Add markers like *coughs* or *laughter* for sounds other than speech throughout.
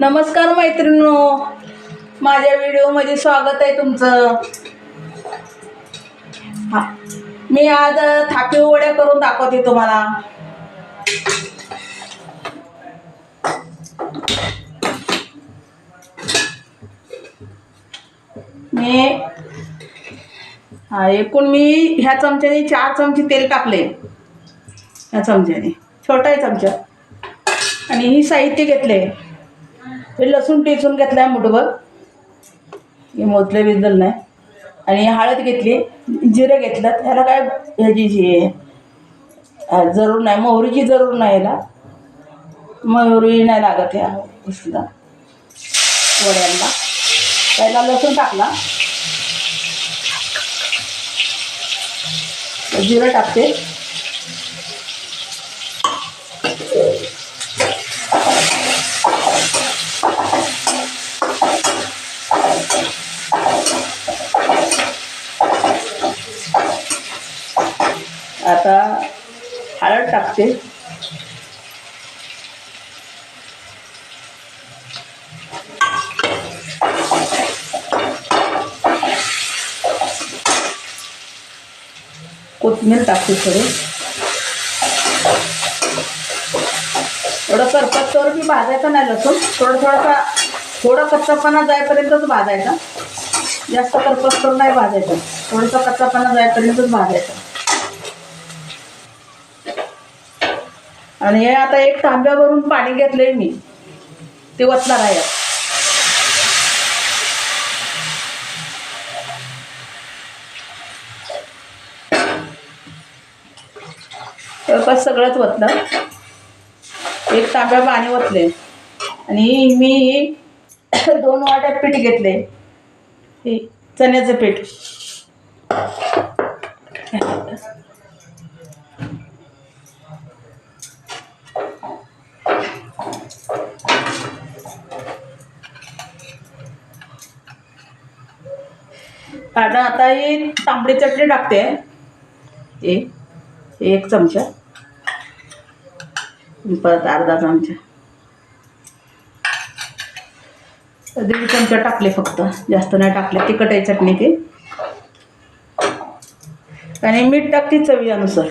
नमस्कार मैत्रिणो माझ्या व्हिडिओमध्ये स्वागत आहे तुमचं. हा. मी आज थापी वड्या करून दाखवते तुम्हाला. मी हा एकूण मी ह्या चमच्याने चार चमचे तेल टाकले. ह्या चमच्याने. छोटा आहे चमचा. आणि ही साहित्य घेतले. हे लसूण टेचून घेतला आहे मुठभर हे मोजलं विजल नाही. आणि हळद घेतली जिरं घेतलं ह्याला काय ह्याची जी जरूर नाही मोहरीची जरूर नाही ह्याला. मोहरी नाही लागत ह्या गोष्टीला वड्यांना. पहिला लसूण टाकला. जिरं टाकते आता हळद टाकते. कोथिंबीर टाकते थोडे. थोडं करपतवर मी भाजायचं नाही लसूण. थोडं थोडासा थोडा कच्चापणा जायपर्यंतच भाजायचा. जास्त करपतवर नाही भाजायचं. थोडंसं कच्चापणा जायपर्यंतच भाजायचं. आणि हे आता एक तांब्यावरून पाणी घेतलंय मी. ते वचणार आहे. जवळपास सगळंच वतलं. एक तांब्या पाणी वतले आणि मी *coughs* दोन वाट्यात पीठ घेतले हे चण्याचं पीठ. कारण आता ही तांबडी चटणी टाकते. हे एक चमचा. परत अर्धा चमचा. दीड चमचा टाकले फक्त. जास्त नाही टाकले. तिखट आहे चटणी ती. आणि मीठ टाकते चवीनुसार.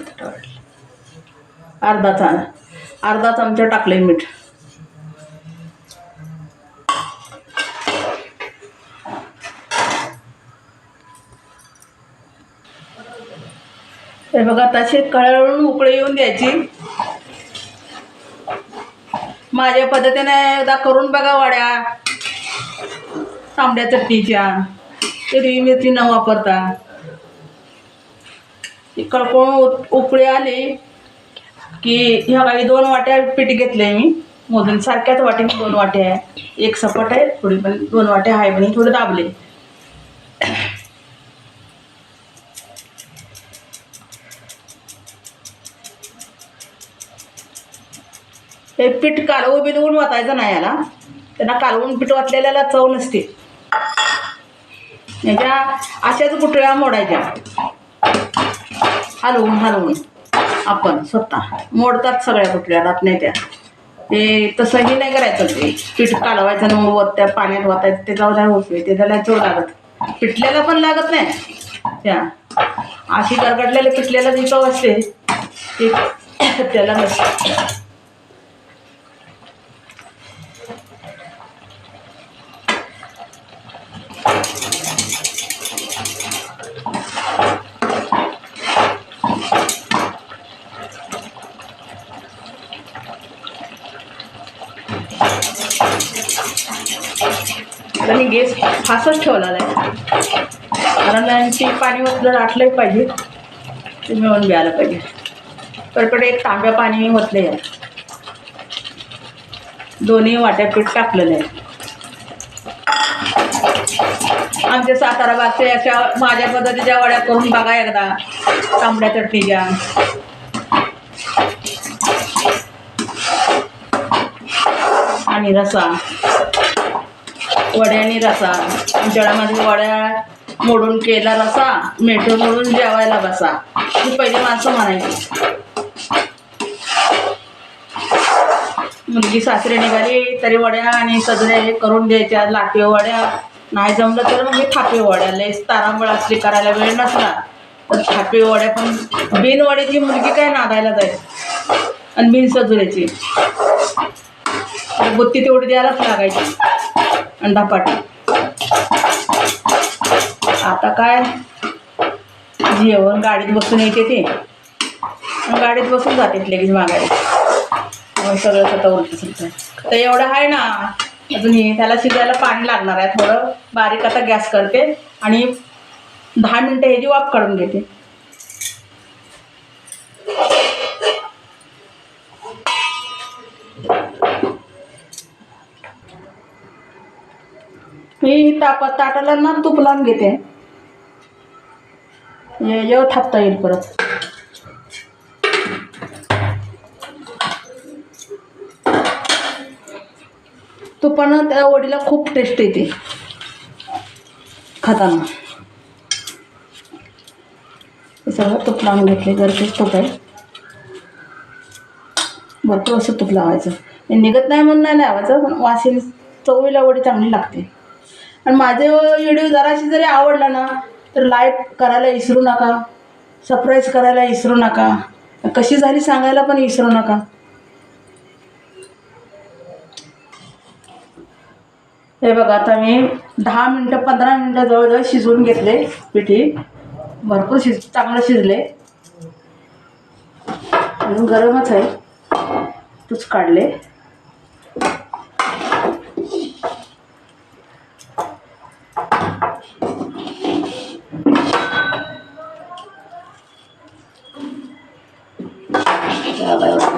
अर्धा चा अर्धा चमचा टाकले मीठ. हे बघा तसे कळवून उकळी येऊन द्यायची माझ्या पद्धतीने एकदा करून बघा वड्या. तांबड्या चटणीच्या. हिरवी मिरची न वापरता. ती कळकळून उकळी आली की ह्या बाई दोन वाट्या पीठ घेतले मी. मोजून सारख्याच वाटे दोन वाट्या आहे. एक सपाट आहे थोडी पण दोन वाट्या आहे पण थोडे दाबले. हे पीठ कालवून बिलवून वाचायचं नाही याला. त्यांना कालवून पीठ वाचलेल्याला चव नसते. याच्या अशाच गुटळ्या मोडायच्या. हलवून हलवून आपण स्वतः मोडतात सगळ्या गुटळ्या राहत नाही त्या. ते तसंही नाही करायचं ते. पीठ कालवायचं ना मग वर त्या पाण्यात वाचायचं ते जाऊ नाही होत ते त्याला चव लागत. पिठल्याला पण लागत नाही. त्या. अशी गरगडलेल्या पिठल्याला जी चव असते ते त्याला नसते आणि गॅस फासच ठेवलेला आहे कारण आणखी पाणी ओतलं आटलंही पाहिजे. ते मिळून घ्यायला पाहिजे. कडकडे एक तांब्या पाणी मी ओतले आहे. दोन्ही वाट्या पीठ टाकलेलं आहे. आमच्या सातारा भागचे अशा माझ्या पद्धतीच्या वड्या करून बघा एकदा. तांबड्या चटणीच्या आणि रसा. वड्यानी रसा. आमच्याकडे वड्या मोडून केला रसा मेठो मोडून जेवायला बसा. ही पहिली माणसं म्हणायची. मुलगी सासरे निघाली तरी वड्या आणि सजरे हे करून द्यायच्या लाटे वड्या नाही जमलं तर मग मी थापे वड्या. लय तारांबळ असली करायला वेळ नसला. तर थापे वड्या पण बिनवड्याची मुलगी काय नादायला जाईल? आणि बिन सजुऱ्याची बुत्ती तेवढी द्यायलाच लागायची. अंडापाट आता काय? जेवण गाडीत बसून येते ते. गाडीत बसून जाते लगेच मागायला सगळं स्वतः उलट सुलट. तर एवढं आहे ना अजूनही त्याला शिजायला पाणी लागणार आहे थोडं. बारीक आता गॅस करते आणि दहा मिनटं ह्याची वाफ काढून घेते. मी तापा ताटाला ना तूप लावून घेते. ये थापता येईल परत. तुपानं त्या वडीला खूप टेस्ट येते. खाताना. हे सगळं तूप लावून घेतले गरजेच तूप आहे. भरपूर असं तूप लावायचं. निघत नाही म्हणून नाही लावायचं पण वासीन चवीला वडी चांगली लागते. आणि माझे व्हिडिओ जराशी जरी आवडला ना तर लाईक करायला विसरू नका. सरप्राईज करायला विसरू नका. कशी झाली सांगायला पण विसरू नका. हे बघा आता मी दहा मिनटं पंधरा मिनटं जवळजवळ शिजवून घेतले पिठी. भरपूर शिज चांगलं शिजले. अजून गरमच आहे. तूच काढले.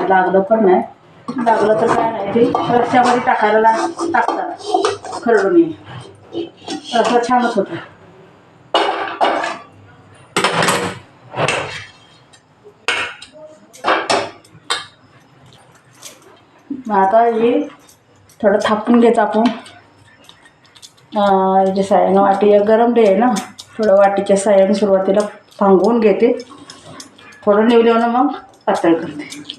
लागलं पण नाही. लागलं तर काय नाही ते रश्श्यामध्ये टाकायला टाकतात. खरडून ये असं छानच होत. मग आता हे थोडं थापून घ्यायचं आपण. जे सायानं वाटी गरम डे आहे ना थोडं वाटीच्या सायाने सुरुवातीला भांगवून घेते. थोडं निवल्यानं मग पातळ करते.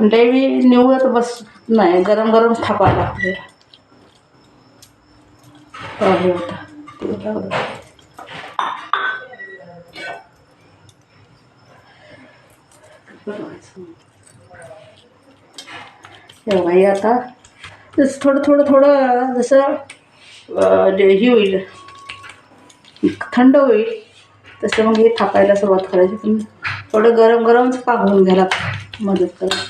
पण लई निवडत बस नाही. गरम गरम थापा लागते तेव्हा हे आता. जसं थोडं थोडं थोडं जसं जे हे होईल थंड होईल तसं मग हे थापायला सुरुवात करायची. पण थोडं गरम गरमच पाहून घ्यायला मदत करा.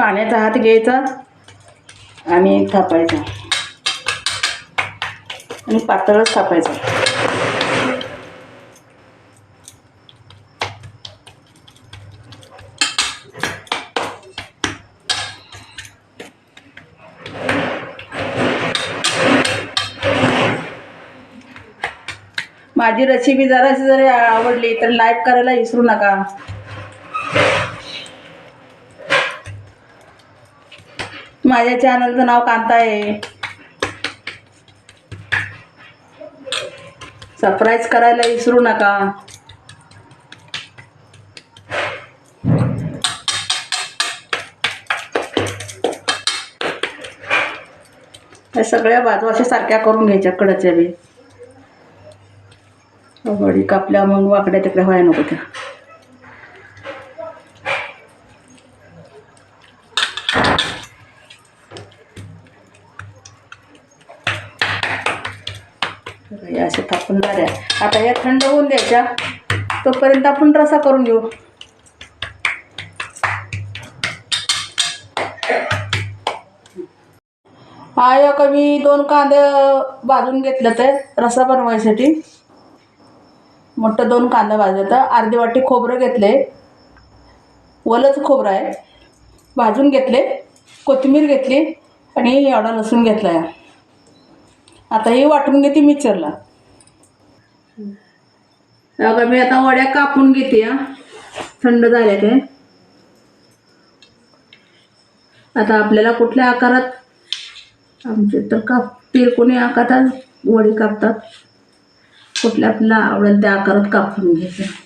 पाण्याचा हात घ्यायचा आणि थापायचा. आणि पातळच थापायचा. माझी रेसिपी जराशी जरी आवडली तर लाईक करायला विसरू नका. माझ्या चॅनलचं नाव कांता आहे. सरप्राईज करायला विसरू नका. या सगळ्या बाजू अशा सारख्या करून घ्यायच्या कडच्या बी. कापल्या मग वाकड्या तिकड्या व्हायला नको त्या. थंड तोपर्यंत आपण रसा करून घेऊ. हा एक मी दोन कांदे भाजून घेतलं ते रसा बनवायसाठी. मोठं दोन कांदा भाजलं. तर अर्धी वाटी खोबरं घेतले. वलच खोबरं आहे. भाजून घेतले. कोथिंबीर घेतली आणि एवढा लसूण घेतला आता ही वाटून घेते मिक्सरला. बघा मी आता वड्या कापून घेते थंड झाल्या ते आता आपल्याला कुठल्या आकारात? आमचे तर काप तिरकोणी आकारात? वडी कापतात. कुठल्या आपल्याला आवडेल त्या आकारात कापून घ्यायचं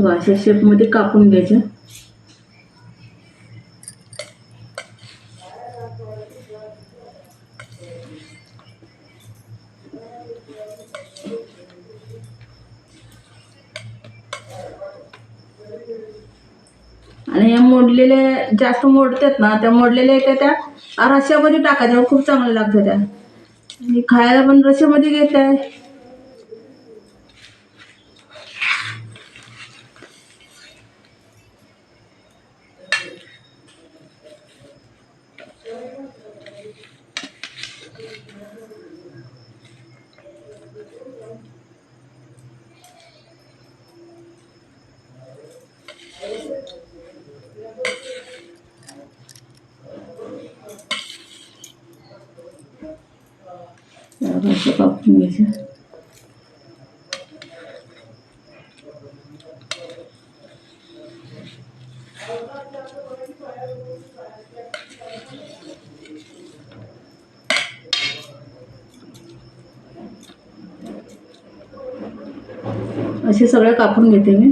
बघा, अशा शेपमध्ये कापून घ्यायचं आणि या मोडलेल्या जास्त मोडतात ना त्या मोडलेल्या येत्या त्या रश्यामध्ये टाकायच्या खूप चांगल्या लागतात त्या. आणि खायला पण रश्यामध्ये घेत आहे कापून घ्यायचं असे सगळं कापून घेते मी.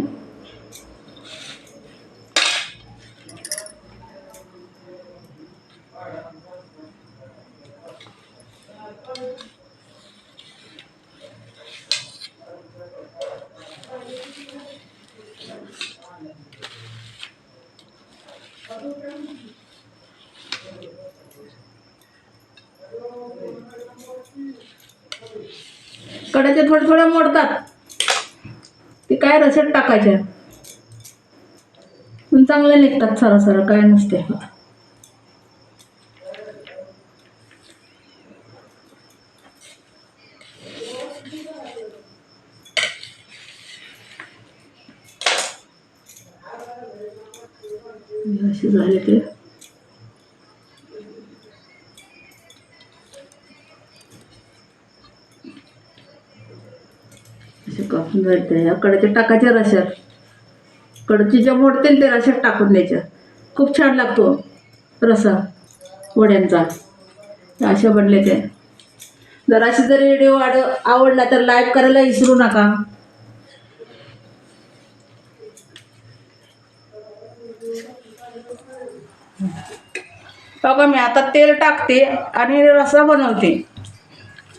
कड्याच्या थोड्या थोड्या मोडतात. ते काय रसट टाकायच्या पण चांगले निघतात सरा काय नसते. असे ह्या टाकायच्या रश्यात कडची ज्या मोडतील ते रश्यात टाकून द्यायच्या खूप छान लागतो रसा वड्यांचा. अशा बनले ते. जराशी जर व्हिडिओ आड आवडला तर लाईक करायला विसरू नका. बघा मी आता तेल टाकते आणि रसा बनवते.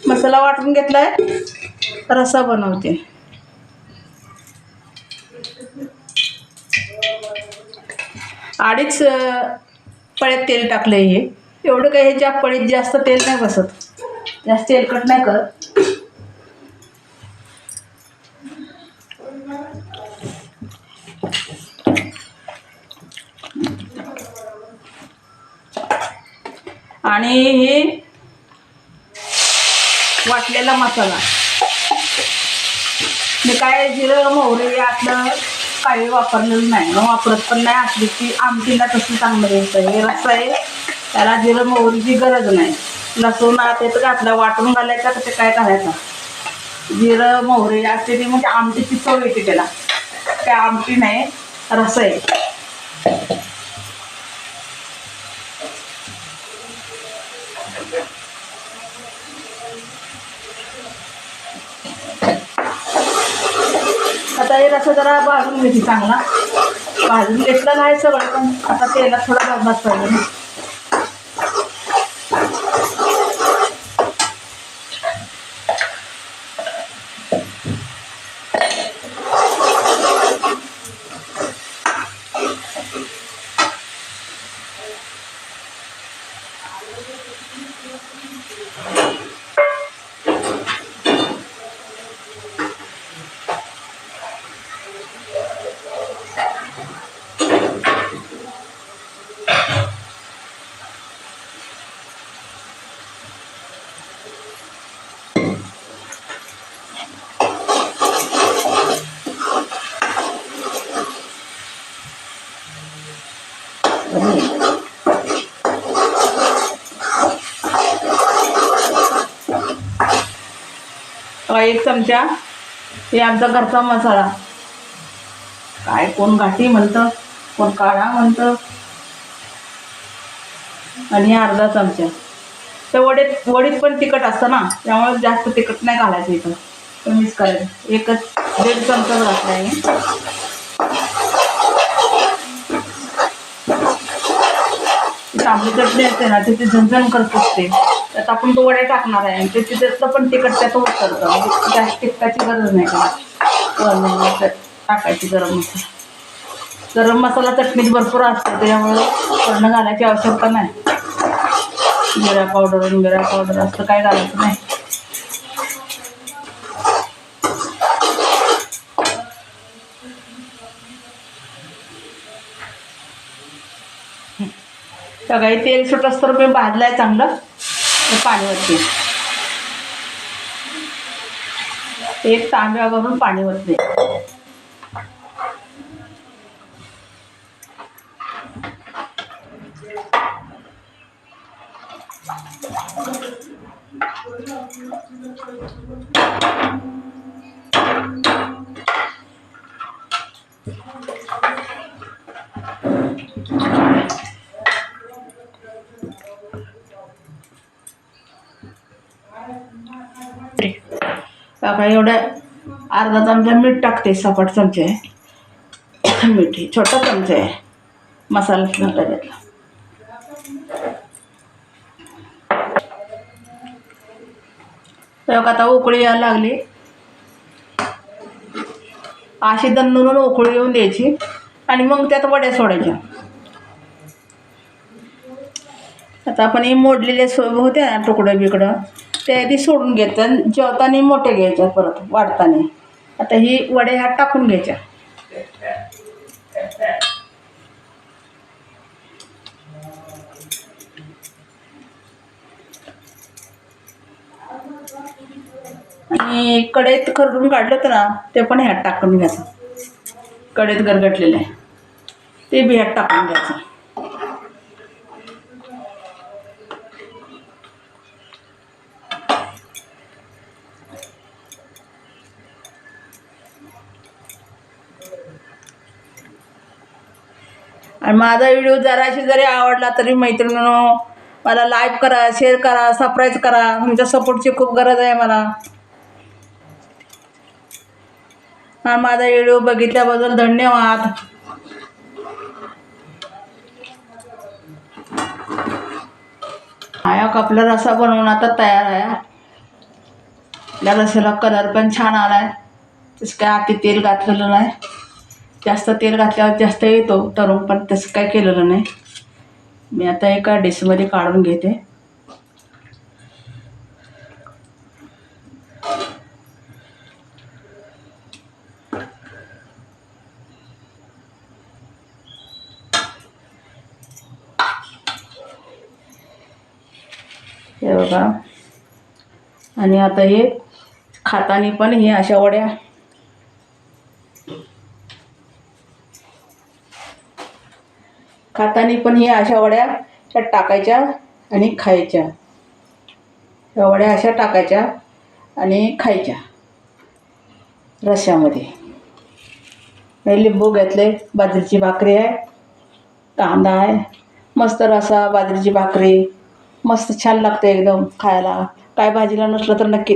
मसाला वाटून घेतलाय. रसा बनवते. अडीच पळ्यात तेल टाकलं हे. एवढं काही ह्याच्या पळीत जास्त तेल नाही बसत. जास्त तेलकट नाही करत. आणि हे वाटलेला मसाला. मी काय जिरं मोहरी आतलं काही वापरलेलं नाही. मग वापरत पण नाही. असली की आमटीला तसं चांगलं येतं हे रस आहे. त्याला जिरं मोहरीची गरज नाही. लसूण ते तर घातलं. वाटून घालायचं तर ते काय करायचं? जिरं मोहरी असते ती म्हणजे आमटीची चव येते त्याला. काय आमटी नाही रस आहे. आता हे रस्सा जरा भाजून घेते चांगला. भाजून घेतला नाही सगळं पण आता तेलात थोडा भाजभाज पाहिजे एक चमचा हे आमचा घरचा मसाला. काय कोण घाटी म्हणतं कोण काळा म्हणतं. आणि अर्धा चमचा. तर वडीत वडीत पण तिखट असतं ना त्यामुळे जास्त तिखट नाही घालायचं इथं. कमीच करायचं एकच दीड चमचाच घातला आहे आपली चटणी असते ना तिथे झणझण करत असते. त्यात आपण तो वड्या टाकणार आहे. आणि ते तिथं पण तिखट त्यात उतरतं म्हणजे जास्त तिखटाची गरज नाही का? टाकायची गरम मसाला. गरम मसाला चटणीत भरपूर असते त्याच्यामुळे पूर्ण घालायची आवश्यकता नाही. जिरा पावडर जिरा पावडर असं काय घालायचं नाही. सगळे तेल सुट तर मी भाजलाय चांगलं. पाणीवरती. पाणी वरते एक तांब्या भरून पाणी वरते बघा एवढ्या अर्धा चमचा मीठ टाकते सपाट चमचे. मीठ हे छोटा चमचा आहे. मसाला घेतला तर आता उकळी यायला लागली. अशी दणदणून उकळी येऊन द्यायची आणि मग त्यात वड्या सोडायच्या. आता आपण हे मोडलेले सो होते ना तुकडं बिकडं ते आधी सोडून घ्यायचं जेवताना मोठे घ्यायच्या परत वाढताना. आता ही वडे ह्यात टाकून घ्यायच्या. आणि कढईत खरडून काढलं होतं ना ते पण ह्यात टाकून घ्यायचं. कढईत गरगटलेलं आहे. ते बी ह्यात टाकून घ्यायचं. माझा व्हिडिओ जराशी जरी आवडला तरी मैत्रिणीनो मला लाईक करा शेअर करा सबस्क्राईब करा. तुमच्या सपोर्टची खूप गरज आहे मला. माझा व्हिडिओ बघितल्याबद्दल धन्यवाद. हा एक आपला रसा बनवून आता तयार आहे. आपल्या रस्याला कलर पण छान आला आहे तसं काय आती तेल घातलेलं नाही. जास्त तेल घातल्यावर जास्त येतो तरुण पण तसं काय केलेलं नाही. मी आता एका डिशमध्ये काढून घेते. हे बघा. आणि आता हे खातानी पण हे अशा वड्या खातानी पण हे अशा वड्या त्या टाकायच्या आणि खायच्या. ह्या वड्या अशा टाकायच्या आणि खायच्या. रश्यामध्ये. हे लिंबू घेतले बाजरीची भाकरी आहे कांदा आहे मस्त रसा बाजरीची भाकरी. मस्त छान लागते एकदम खायला. काय भाजीला नसलं तर नक्की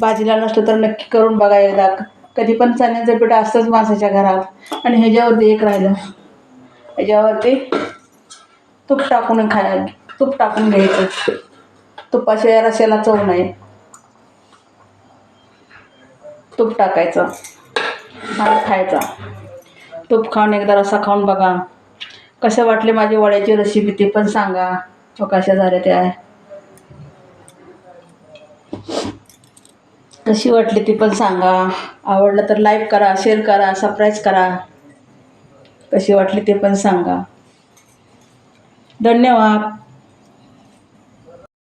भाजीला नसलं तर नक्की करून बघा एकदा. कधी पण चण्याचं पीठ असतंच माणसाच्या घरात. आणि ह्याच्यावरती एक राहिलं. याच्यावरती तूप टाकून खाय तूप टाकून घ्यायचं. तुपाशिवाय रश्याला चव नाही. तूप टाकायचं. आणि खायचा. तूप खाऊन एकदा रसा खाऊन बघा. कसे वाटले माझी वड्याची रेसिपी ते पण सांगा. तो कशा झाल्या त्या. कशी वाटली ती पण सांगा. आवडलं तर लाईक करा शेअर करा सबस्क्राईब करा. कशी वाटली ते पण सांगा. धन्यवाद.